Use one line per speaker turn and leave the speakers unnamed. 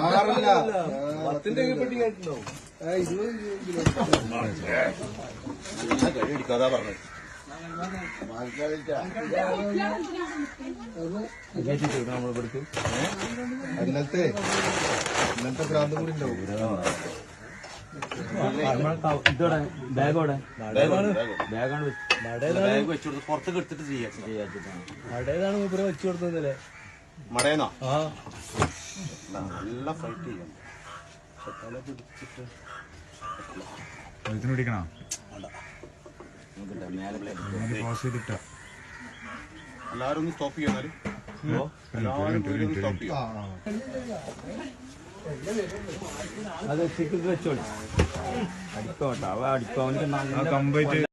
ആറല്ല
പത്തിന്റെ പെട്ടി കേട്ടിട്ടുണ്ടാവും
ഇരുപത്
പറഞ്ഞത്
ഇന്നത്തെ ഭ്രാന്ത് കൂടി ഉണ്ടാവും
ബാഗോടെ
ബാഗാണ് ബാഗ് വെച്ചുകൊടുത്ത് പുറത്തേക്ക് എടുത്തിട്ട് ചെയ്യാം
അടേതാണ് മൂപ്പര് വെച്ചു കൊടുത്തതല്ലേ
മടയനോ?
ആ.
നല്ല ഫൈറ്റ് ചെയ്യണം പക്ഷെ തല പിടിച്ചിട്ട്
ഇതിന് പിടിക്കണോ
ഒന്ന് സ്റ്റോപ്പ് എല്ലാവരും ഒന്ന് സ്റ്റോപ്പ് ചെയ്യും
ആ
അത് ചിക്കിട്ട് വെച്ചോളി. അടിക്കോട്ടെ അവ അടിക്കോ
കമ്പായിട്ട്